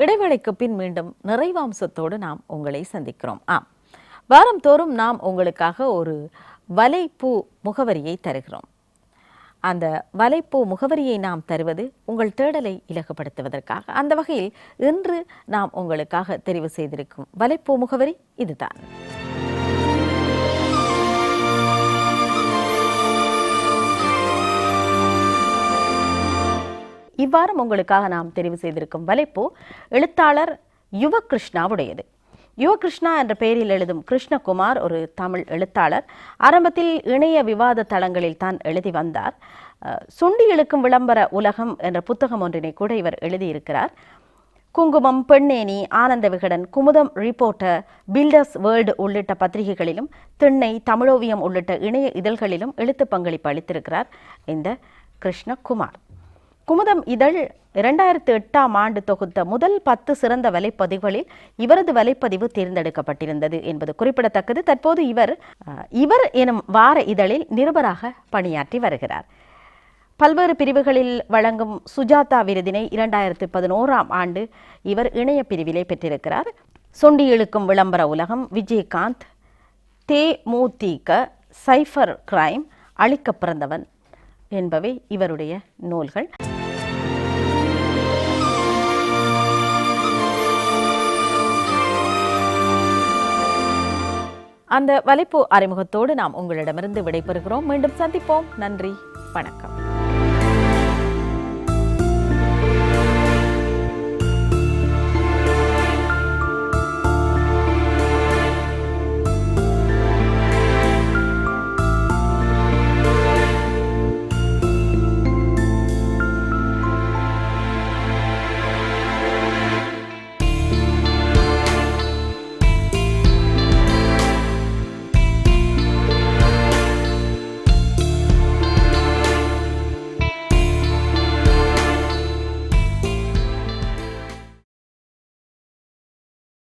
இடைவேளைக்கு பின் மீண்டும் நிறைவாம்சத்தோடு நாம் உங்களை சந்திக்கிறோம். ஆம். வாரம் தோறும் நாம் உங்களுக்காக ஒரு வலைப்பூ முகவரியை தருகிறோம். அந்த வலைப்பூ முகவரியை நாம் தருவது உங்கள் தேடலை இலகுபடுத்துவதற்காக அந்த வகையில் இன்று நாம் உங்களுக்காக தெரிவு செய்திருக்கும் வலைப்பூ முகவரி இதுதான். இவ்வாரம் உங்களுக்காக நாம் தெரிவு செய்திருக்கும் வலைப்பூ எழுத்தாளர் யுவகிருஷ்ணாவுடையது. யுவகிருஷ்ணா என்ற பெயரில் எழுதும் கிருஷ்ணகுமார் ஒரு தமிழ் எழுத்தாளர். ஆரம்பத்தில் இணைய விவாத தளங்களில் தான் எழுதி வந்தார். சுண்டி இழுக்கும் விளம்பர உலகம் என்ற புத்தகம் ஒன்றினை கூட இவர் எழுதியிருக்கிறார். குங்குமம் பெண்ணேனி Ananda Vikatan Kumudam reporter builders world உள்ளிட்ட பத்திரிகைகளிலும் திண்ணை தமிழோவியம் உள்ளிட்ட இணைய இதழ்களிலும் எழுத்து பங்களிப்பு அளித்திருக்கிறார் இந்த கிருஷ்ணகுமார். குமுதம் இதழ் இரண்டாயிரத்து எட்டாம் ஆண்டு தொகுத்த முதல் பத்து சிறந்த வலைப்பதிவுகளில் இவரது வலைப்பதிவு தேர்ந்தெடுக்கப்பட்டிருந்தது என்பது குறிப்பிடத்தக்கது. தற்போது இவர் இவர் எனும் வார இதழில் நிருபராக பணியாற்றி வருகிறார். பல்வேறு பிரிவுகளில் வழங்கும் சுஜாதா விருதினை இரண்டாயிரத்து பதினோராம் ஆண்டு இவர் இணைய பிரிவிலே பெற்றிருக்கிறார். சொண்டி இழுக்கும் விளம்பர உலகம் விஜயகாந்த் தே மூத்திக சைஃபர் கிரைம் அழிக்க பிறந்தவன் என்பவை இவருடைய நூல்கள். அந்த வலைப்பு அறிமுகத்தோடு நாம் உங்களிடமிருந்து விடைபெறுகிறோம். மீண்டும் சந்திப்போம். நன்றி. வணக்கம்.